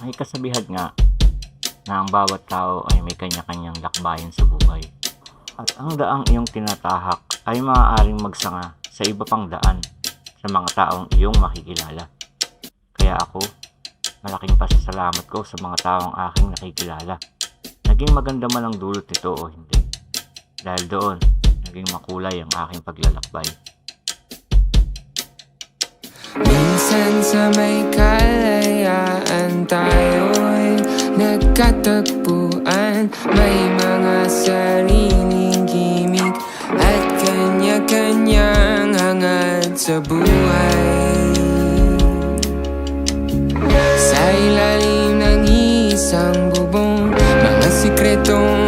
May kasabihan nga na ang bawat tao ay may kanya-kanyang lakbayan sa buhay. At ang daang iyong tinatahak ay maaaring magsanga sa iba pang daan sa mga taong iyong makikilala. Kaya ako, malaking pasasalamat ko sa mga taong aking nakikilala. Naging maganda man ang dulot nito o hindi. Dahil doon, naging makulay ang aking paglalakbay. Minsan sa may kalayaan tayo'y nagkatagpuan. May mga sariling gimmick at kanya-kanyang hangad sa buhay. Sa ilalim ng isang bubong Mga sikretong